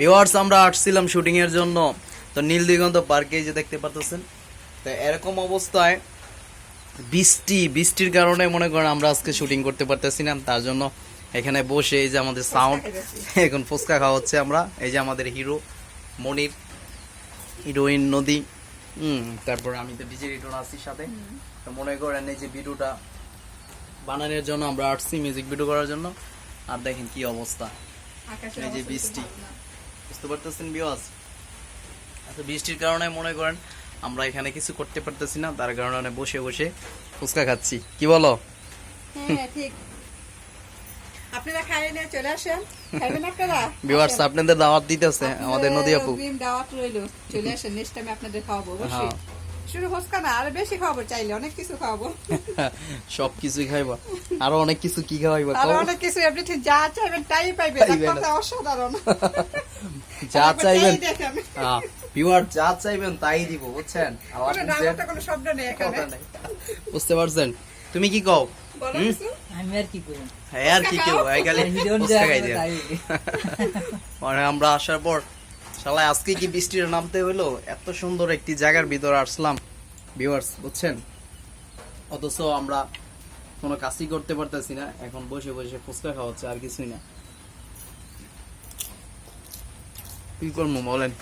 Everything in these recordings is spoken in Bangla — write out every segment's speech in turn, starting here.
ভিউয়ার্স আমরা আসছিলাম শুটিং এর জন্য। তো নীল দিগন্ত পার্কে যে দেখতে পাচ্ছেন তো এরকম অবস্থায় বৃষ্টি বৃষ্টির কারণে মনে করেন আমরা আজকে শুটিং করতে পারতেছি না। তার জন্য এখানে বসে এই যে আমাদের সাউন্ড এখন ফুচকা খাওয়া হচ্ছে আমরা। এই যে আমাদের হিরো মনির হিরোইন নদী। হুম তারপর আমি তো ডিজে রিটন আছি সাথে। তো মনে করেন এই যে ভিডিওটা বানানোর জন্য আমরা আসছি মিউজিক ভিডিও করার জন্য। আর দেখেন কি অবস্থা। এই যে বৃষ্টি। বুঝতে পারতেছেন বিওয়াজ আচ্ছা বৃষ্টির কারণে মনে করেন আমরা এখানে কিছু করতে পারতেছি না তার কারণে বসে বসে ফুচকা খাচ্ছি। কি বলো? হ্যাঁ ঠিক। আপনারা খাইয়ে নিয়ে চলে আসেন। খাইবেন আপনারা? বিওয়ার্স আপনাদের দাওয়াত দিতেছে আমাদের নদী আপু দাওয়াত রইল। চলে আসেন নেক্সট টাইম আপনাদের খাওয়াবো অবশ্যই। হ্যাঁ। হোসকা না আরও বেশি খাওয়াবো চাইলে অনেক কিছু খাওয়াবো। সব কিছুই খাইবা। আরও অনেক কিছু কি খাওয়াইবা আরও অনেক কিছু এভরিথিং যা চাইবেন তাই পাইবেন। কথা অসাধারণ। যা চাইবেন চাই যা চাইবেন তাই দিব বুঝছেন? আল্লাহ কোনো কোনো শব্দ নেই এখানে। বুঝতে পারছেন? তুমি কি কও? আমি আর কি করব হ্যাঁ আর কি কেউ? এই খালি হিরোন ফুচকা খাই যা দিয়া। তাই। মানে আমরা আসার পর শালা আজকে কি বৃষ্টির নামতে হলো এত সুন্দর একটি জায়গার ভিতর আসলাম ভিউয়ার্স বুঝছেন? অথচ আমরা কোনো কাজই করতে পারতেছি না এখন বসে বসে ফুচকা খাওয়া হচ্ছে আর কিছুই না। কি করব বলেন?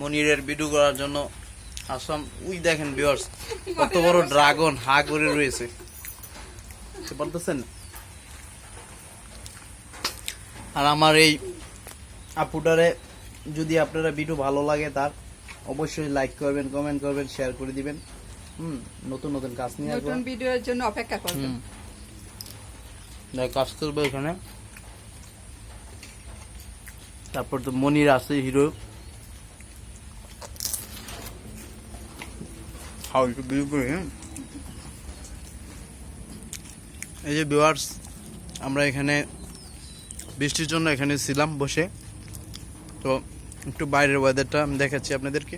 মনিরের ভিডিও করার জন্য আসলাম। উই দেখেন ভিউয়ার্স কত বড় ড্রাগন হা করে রয়েছে। পারতেছেন? আর আমার এই আপুটারে যদি আপনারা ভিডিও ভালো লাগে তার অবশ্যই লাইক করবেন কমেন্ট করবেন শেয়ার করে দিবেন। হুম নতুন নতুন কাজ নিয়ে আসব। নতুন ভিডিওর জন্য অপেক্ষা করবেন। কাজ করবে এখানে। তারপর তো মনির আছে হিরো হ্যাঁ? এই যে ভিউয়ার্স আমরা এখানে বৃষ্টির জন্য এখানে ছিলাম বসে। তো একটু বাইরের ওয়েদারটা আমি দেখাচ্ছি আপনাদেরকে।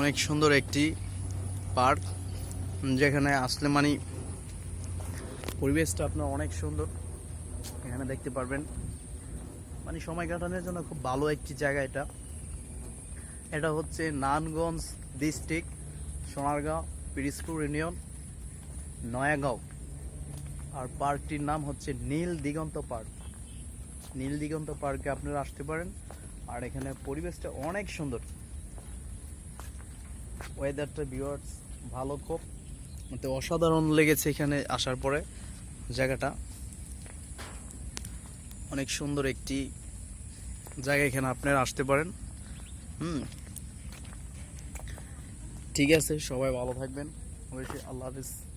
অনেক সুন্দর একটি পার্ক, যেখানে আসলে মানে পরিবেশটা আপনার অনেক সুন্দর। এখানে দেখতে পারবেন মানে সময় কাটানোর জন্য খুব ভালো একটি জায়গা এটা। এটা হচ্ছে নানগঞ্জ ডিস্ট্রিক্ট, সোনারগাঁও, পিরিসপুর ইউনিয়ন, নয়াগাঁও। আর পার্কটির নাম হচ্ছে নীল দিগন্ত পার্ক। নীল দিগন্ত পার্কে আপনারা আসতে পারেন, আর এখানে পরিবেশটা অনেক সুন্দর। ওয়েদারটা ভিউয়ার্স ভালো খুব। তো অসাধারণ লেগেছে এখানে আসার পরে জায়গাটা। অনেক সুন্দর একটি জায়গা এখানে আপনারা আসতে পারেন। হুম। ঠিক আছে, সবাই ভালো থাকবেন। অবশ্যই আল্লাহ হাফিজ।